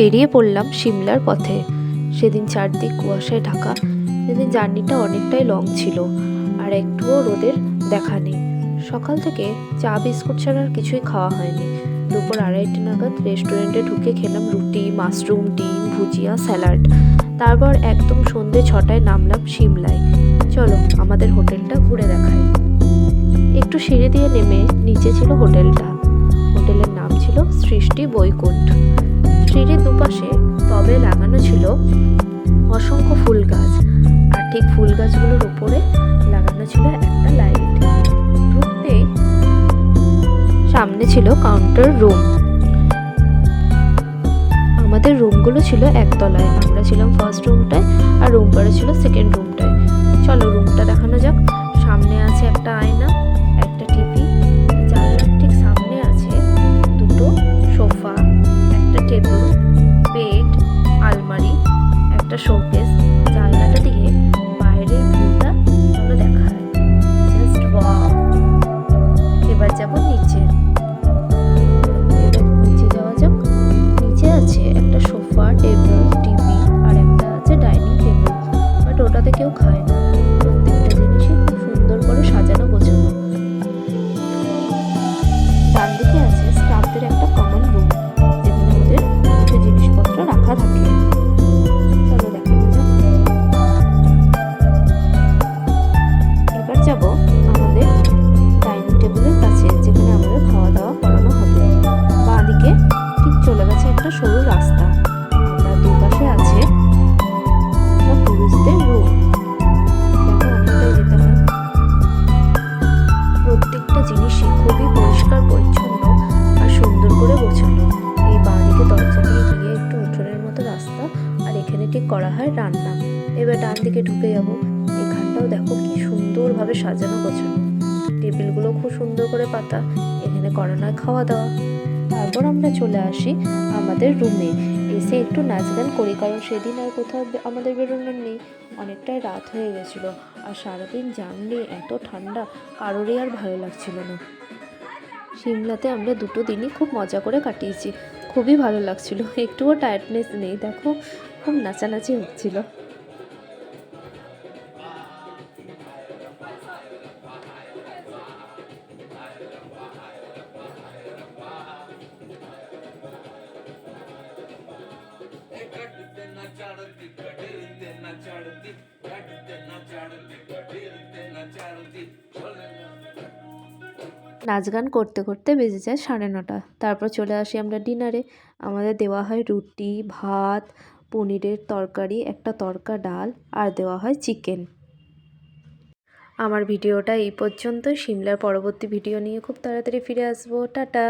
বেরিয়ে পড়লাম সিমলার পথে। সেদিন চারদিক কুয়াশায় ঢাকা। সেদিন জার্নিটা অনেকটাই লং ছিল, আর একটুও রোদের দেখা নেই। সকাল থেকে চা, বিস্কুট ছাড়া আর কিছুই খাওয়া হয়নি। দুপুর আড়াইটে নাগাদ রেস্টুরেন্টে ঢুকে খেলাম রুটি, মাশরুম, ডিম, ভুজিয়া, স্যালাড। তারপর একদম সন্ধে ছটায় নামলাম সিমলায়। চলো, আমাদের হোটেলটা ঘুরে দেখাই। একটু সিঁড়ি দিয়ে নেমে নিচে ছিল হোটেলটা। হোটেলের নাম ছিল সৃষ্টি বৈকুণ্ঠ। দুপাশে টবে লাগানো ছিল অসংখ্য ফুল গাছ। আর ঠিক ফুল গাছগুলোর উপরে লাগানো ছিল একটা লাইট। ঢুকতেই সামনে ছিল কাউন্টার রুম আমাদের রুমগুলো ছিল একতলায়। আমরা ছিলাম ফার্স্ট রুমটায় আর রুম পরে ছিল সেকেন্ড রুমটায় একটা একটা সরু রাস্তা। আর দুপাশে আছে। টুরিস্টদের রুম অনেকটাই যেতে হয় প্রত্যেকটা জিনিসই খুবই পরিষ্কার, পরিচ্ছন্ন আর সুন্দর করে গোছানো। এই বাঁ দিকে দরজা দিয়ে গিয়ে একটু উঠোনের মতো রাস্তা আর এখানে ঠিক করা হয় রান্না। এবার ডান দিকে ঢুকে যাব। এখানটাও দেখো কি সুন্দরভাবে সাজানো গোছানো। টেবিলগুলো খুব সুন্দর করে পাতা। এখানে করানো হয় খাওয়া দাওয়া। তারপর আমরা চলে আসি আমাদের রুমে এসে একটু নাচ গান করি, কারণ সেদিন আর কোথাও আমাদের বেরোনোর নেই। অনেকটাই রাত হয়ে গেছিল আর সারাদিন জার্নি এত ঠান্ডা, কারোরই আর ভালো লাগছিল না। সিমলাতে আমরা দুটো দিনই খুব মজা করে কাটিয়েছি। খুবই ভালো লাগছিল। একটুও টায়ার্ডনেস নেই, দেখো, খুব নাচানাচি হচ্ছিল। নাচ গান করতে করতে বেজে যায় সাড়ে নটা। তারপর চলে আসি আমরা ডিনারে আমাদের দেওয়া হয় রুটি, ভাত, পনিরের তরকারি, একটা তরকা ডাল, আর দেওয়া হয় চিকেন। আমার ভিডিওটা এই পর্যন্ত সিমলার পরবর্তী ভিডিও নিয়ে খুব তাড়াতাড়ি ফিরে আসব। টাটা!